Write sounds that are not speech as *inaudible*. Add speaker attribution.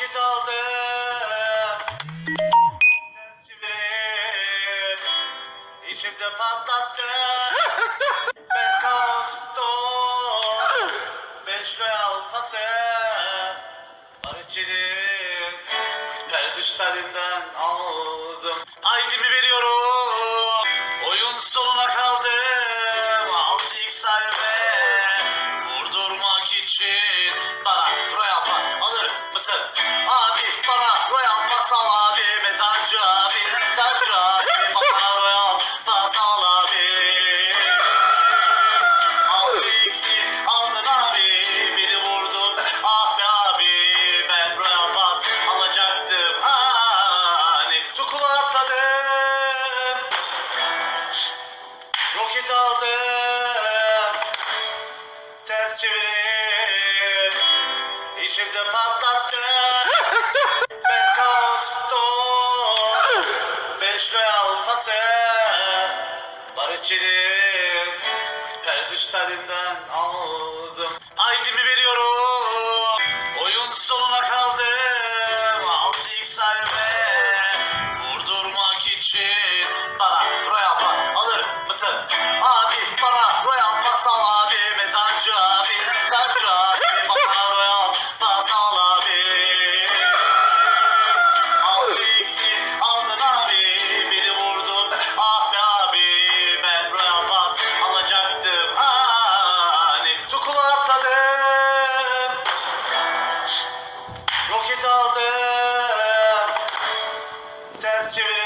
Speaker 1: vakit aldı. Ters çevirip içimde patlattı. *laughs* ben kaos doğum. Beş ve altası. Barışçılık. Perdüşlerinden aldım. Aydimi veriyorum. aldım Roket aldım. Ters çevirip içimde patlattım Ben kaostum Beş real pası. Barışçı'nın Perdüştarinden aldım. Aydimi veriyorum? sensitivity